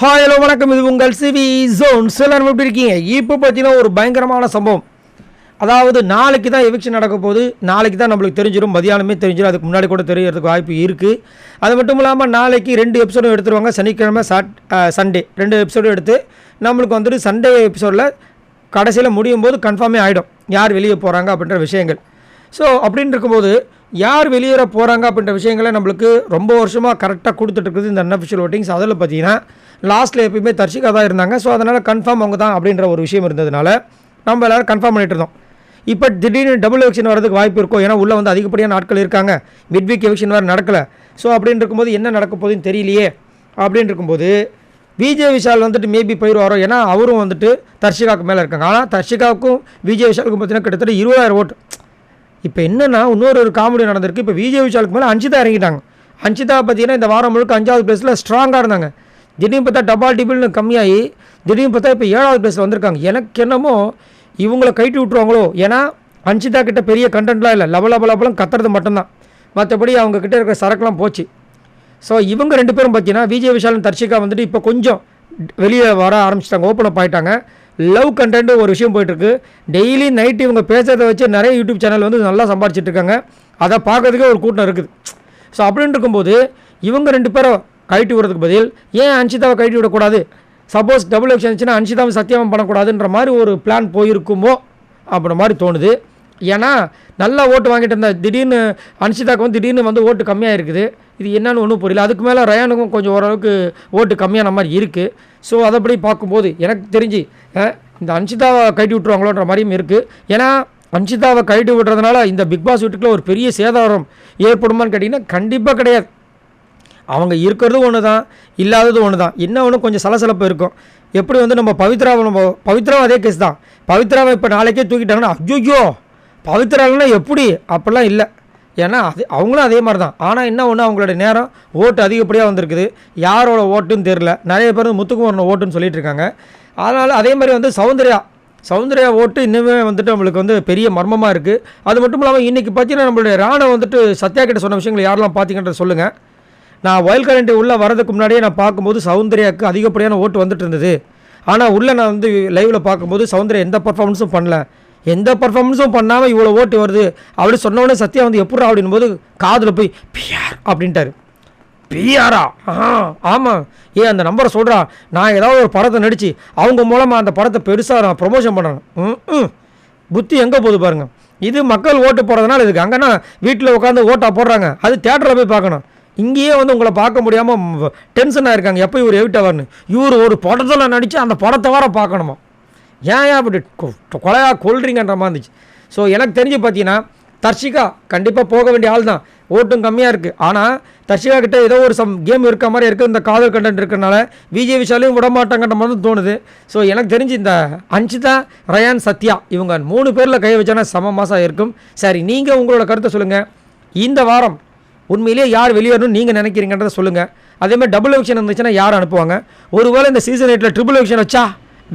Hi hello வணக்கம். இது உங்கள் சிவி ஜோன் சிலர் எப்படி இருக்கீங்க? இப்போ பார்த்தீங்கன்னா ஒரு பயங்கரமான சம்பவம். அதாவது நாளைக்கு தான் எவிக்ஷன் நடக்க போது நாளைக்கு தான் நம்மளுக்கு தெரிஞ்சிடும் மதியானமே தெரிஞ்சிடும் அதுக்கு முன்னாடி கூட தெரியறதுக்கு வாய்ப்பு இருக்குது அது மட்டும் இல்லாமல் நாளைக்கு ரெண்டு எபிசோடும் எடுத்துருவாங்க. சனிக்கிழமை சாட் சண்டே ரெண்டு எபிசோடும் எடுத்து நம்மளுக்கு வந்துட்டு சண்டே எபிசோடில் கடைசியில் முடியும் போது கன்ஃபார்மே ஆகிடும் யார் வெளியே போகிறாங்க அப்படின்ற விஷயங்கள். ஸோ அப்படின்னு இருக்கும்போது யார் வெளியேற போகிறாங்க அப்படின்ற விஷயங்களை நம்மளுக்கு ரொம்ப வருஷமாக கரெக்டாக கொடுத்துட்ருக்குது இந்த அன்அஃபிஷியல் ஓட்டிங்ஸ் அதில் பார்த்தீங்கன்னா லாஸ்ட்டில் எப்பயுமே தர்ஷிகா தான் இருந்தாங்க. ஸோ அதனால் கன்ஃபார்ம் அவங்க தான் அப்படின்ற ஒரு விஷயம் இருந்ததுனால நம்ம எல்லோரும் கன்ஃபார்ம் பண்ணிட்டு இருந்தோம். இப்போ திடீர்னு டபுள் எவிக்ஷன் வரதுக்கு வாய்ப்பு இருக்கும் ஏன்னா உள்ளே வந்து அதிகப்படியான நாட்கள் இருக்காங்க. மிட் வீக் எவிக்ஷன் வேறு நடக்கலை. ஸோ அப்படின்னு இருக்கும்போது என்ன நடக்க போகுதுன்னு தெரியலையே. அப்படின்னு இருக்கும்போது விஜய் விஷால் வந்துட்டு மேபி போயிடுவாரோ ஏன்னா அவரும் வந்துட்டு தர்ஷிகாவுக்கு மேலே இருக்காங்க. ஆனால் தர்ஷிகாவுக்கும் விஜய் விஷாலுக்கும் பார்த்தீங்கன்னா கிட்டத்தட்ட இருபதாயிரம் ஓட்டு இப்போ என்னென்னா இன்னொரு ஒரு காமெடி நடந்திருக்கு. இப்போ விஜய் விஷாலுக்கு மேலே அஞ்சிதா இறங்கிட்டாங்க. அஞ்சிதா பார்த்தீங்கன்னா இந்த வாரம் முழுக்க அஞ்சாவது பிளேஸில் ஸ்ட்ராங்காக இருந்தாங்க. திடீர்னு பார்த்தா டபால் டிபிள்னு கம்மியாகி திடீர்னு பார்த்தா இப்போ ஏழாவது பிளேஸில் வந்திருக்காங்க. எனக்கு என்னமோ இவங்கள கைட்டு விட்டுருவாங்களோ? ஏன்னா அஞ்சிதா கிட்ட பெரிய கண்டென்ட்லாம் இல்லை. லப லப லபலம் கத்துறது மட்டும்தான். மற்றபடி அவங்க கிட்ட இருக்கிற சரக்குலாம் போச்சு. ஸோ இவங்க ரெண்டு பேரும் பார்த்தீங்கன்னா விஜய் விஷாலும் தர்ஷிகா வந்துட்டு இப்போ கொஞ்சம் வெளியே வர ஆரம்பிச்சிட்டாங்க. ஓப்பன் அப் ஆயிட்டாங்க. லவ் கண்டென்ட்டு ஒரு விஷயம் போயிட்டுருக்கு. டெய்லி நைட் இவங்க பேசுகிறத வச்சு நிறைய யூடியூப் சேனல் வந்து நல்லா சம்பாரிச்சிட்டு இருக்காங்க. அதை பார்க்கறதுக்கே ஒரு கூட்டம் இருக்குது. ஸோ அப்படின்னு இருக்கும்போது இவங்க ரெண்டு பேரும் கழட்டி விடுறதுக்கு பதில் ஏன் அன்ஷிதாவை கழட்டி விடக்கூடாது? சப்போஸ் டபுள் எக்ஷன் இருந்துச்சுன்னா அன்ஷிதாவை சத்தியமாக பண்ணக்கூடாதுன்ற மாதிரி ஒரு பிளான் போயிருக்குமோ? அப்படின்ற மாதிரி தோணுது. ஏன்னா நல்லா ஓட்டு வாங்கிட்டு இருந்த திடீர்னு அன்ஷிதாவுக்கு வந்து திடீர்னு வந்து ஓட்டு கம்மியாக இருக்குது இது என்னன்னு ஒன்றும் புரியல. அதுக்கு மேலே ரயானுக்கும் கொஞ்சம் ஓரளவுக்கு ஓட்டு கம்மியான மாதிரி இருக்குது ஸோ அதைப்படி பார்க்கும்போது எனக்கு தெரிஞ்சு இந்த அன்ஷிதாவை கட்டி விட்டுருவாங்களோன்ற மாதிரியும் இருக்குது ஏன்னா அன்ஷிதாவை கைட்டு விடுறதுனால இந்த பிக் பாஸ் வீட்டுக்குள்ள ஒரு பெரிய சேதாரம் ஏற்படுமான்னு கேட்டிங்கன்னா கண்டிப்பாக கிடையாது. அவங்க இருக்கிறதும் ஒன்று தான் இல்லாததும் ஒன்று தான் என்ன ஒன்று கொஞ்சம் சலசலப்பு இருக்கும். எப்படி வந்து நம்ம பவித்ராவை நம்ம பவித்ராவும் அதே கேஸ் தான். பவித்ராவை இப்போ நாளைக்கே தூக்கிட்டாங்கன்னா ஐயோ பவித்ராலாம் எப்படி? அப்படிலாம் இல்லை. ஏன்னா அது அவங்களும் அதே மாதிரி தான் ஆனால் என்ன ஒன்று அவங்களோட நேரம் ஓட்டு அதிகப்படியாக வந்திருக்குது. யாரோட ஓட்டுன்னு தெரில நிறைய பேர் வந்து ஓட்டுன்னு சொல்லிட்டு இருக்காங்க. அதனால் அதே மாதிரி வந்து சௌந்தர்யா. சௌந்தர்யா ஓட்டு இன்னுமே வந்துட்டு நம்மளுக்கு வந்து பெரிய மர்மமாக இருக்குது அது மட்டும் இல்லாமல் இன்றைக்கி பார்த்தீங்கன்னா நம்மளுடைய ராணா வந்துட்டு சத்யா கிட்ட சொன்ன விஷயங்கள் யாரெல்லாம் பார்த்தீங்கன்றத சொல்லுங்கள் நான் வயல் கரண்ட் உள்ளே வரதுக்கு முன்னாடியே நான் பார்க்கும்போது சௌந்தர்யாவுக்கு அதிகப்படியான ஓட்டு வந்துட்டு இருந்தது. ஆனால் உள்ளே நான் வந்து லைவில் பார்க்கும்போது சௌந்தர்யா எந்த பர்ஃபார்மன்ஸும் பண்ணல. எந்த பர்ஃபார்மன்ஸும் பண்ணாமல் இவ்வளோ ஓட்டு வருது? அப்படி சொன்னவொடனே சத்யா வந்து எப்படா அப்படின்போது காதில் போய் பியார் அப்படின்ட்டாரு. பிஆரா? ஆ ஆமாம் ஏ அந்த நம்பரை சொல்கிறா நான் ஏதாவது ஒரு படத்தை நடித்து அவங்க மூலமாக அந்த படத்தை பெருசாக நான் ப்ரொமோஷன் பண்ணணும் ம் ம். புத்தி எங்கே போகுது பாருங்கள் இது மக்கள் ஓட்டு போடுறதுனால இதுக்கு அங்கேனா வீட்டில் உட்காந்து ஓட்டாக போடுறாங்க. அது தேட்டரில் போய் பார்க்கணும். இங்கேயே வந்து உங்களை பார்க்க முடியாமல் டென்ஷனாக இருக்காங்க எப்போ இவர் எவிட்டவர்னு இவர் ஒரு படத்தில் நடித்து அந்த படத்தை வர பார்க்கணுமா? ஏன் ஏன் அப்படி கொலையாக கொள்றீங்கன்ற மாதிரி இருந்துச்சு. ஸோ எனக்கு தெரிஞ்சு பார்த்தீங்கன்னா தர்ஷிகா கண்டிப்பாக போக வேண்டிய ஆள் தான். ஓட்டும் கம்மியாக இருக்குது ஆனால் தர்ஷிகா கிட்ட ஏதோ ஒரு சம் கேம் இருக்க மாதிரி இருக்குது இந்த காதல் கண்டென்ட் இருக்கிறனால விஜய் விஷாலையும் விட மாட்டாங்கன்ற மாதிரி தோணுது. ஸோ எனக்கு தெரிஞ்சு இந்த அன்ஷிதா ரயான் சத்யா இவங்க மூணு பேரில் கை வச்சானா சம மாதம் இருக்கும். சரி நீங்கள் உங்களோட கருத்தை சொல்லுங்கள் இந்த வாரம் உண்மையிலேயே யார் வெளியேறணும்னு நீங்கள் நினைக்கிறீங்கன்றத சொல்லுங்கள் அதேமாதிரி டபுள் எவிக்ஷன் இருந்துச்சுன்னா யார் அனுப்புவாங்க? ஒருவேளை இந்த சீசன் எயிட்டில் ட்ரிபிள் எவிக்ஷன் வச்சா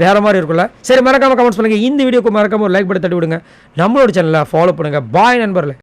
வேறு மாதிரி இருக்கும்ல. சரி மறக்காம கமெண்ட்ஸ் பண்ணுங்கள் இந்த வீடியோக்கு மறக்காம ஒரு லைக் பண்ணி தட்டி விடுங்க. நம்மளோட சேனலை ஃபாலோ பண்ணுங்கள் பாய் நண்பர்களே.